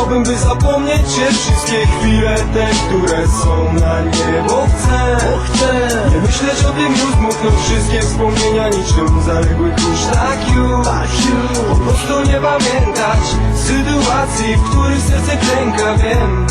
dałbym, by zapomnieć cię Wszystkie chwile te, które są na nie Bo chcę, chcę. Nie myśleć o tym już Dmuchnąć wszystkie wspomnienia niczym zaległy kurz Tak już, po prostu nie pamiętać Sytuacji, w których serce klęka, wiem.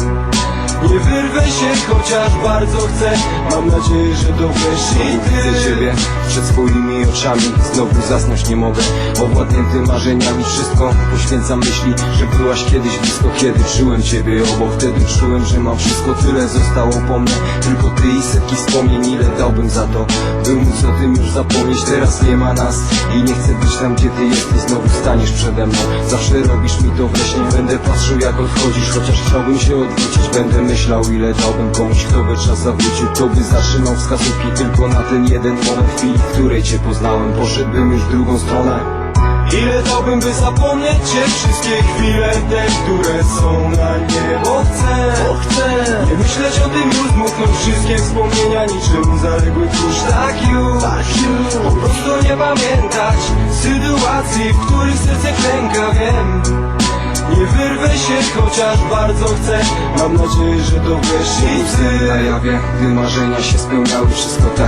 Nie wyrwę się, chociaż bardzo chcę. Mam nadzieję, że dowiesz i ty. Ciebie przed swoimi oczami. Znowu zasnąć nie mogę Owładnięty marzeniami Wszystko poświęcam myśli Że byłaś kiedyś blisko Kiedy czułem ciebie obok. Wtedy czułem, że mam wszystko Tyle zostało po mnie. Tylko ty i setki wspomnień Ile dałbym za to By móc o tym już zapomnieć. Teraz nie ma nas I nie chcę być tam gdzie ty jesteś. Znowu staniesz przede mną. Zawsze robisz mi to we śnie Będę patrzył jak odchodzisz Chociaż chciałbym się odwrócić. Będę myślał ile dałbym komuś Kto by czas zawrócił. Kto by zatrzymał wskazówki Tylko na ten jeden moment chwili, w której cię poznałem. Poszedłbym już w drugą stronę. Ile dałbym, by zapomnieć cię? Wszystkie chwile te, które są na nie Bo chcę, chcę. Nie myśleć o tym już Dmuchnąć wszystkie wspomnienia Niczym zaległy kurz Tak już, Po prostu nie pamiętać Sytuacji, w których serce klęka Wiem. Nie wyrwę się, chociaż bardzo chcę. Mam nadzieję, że dowiesz i ty. Na jawie, gdy marzenia się spełniały Wszystko tak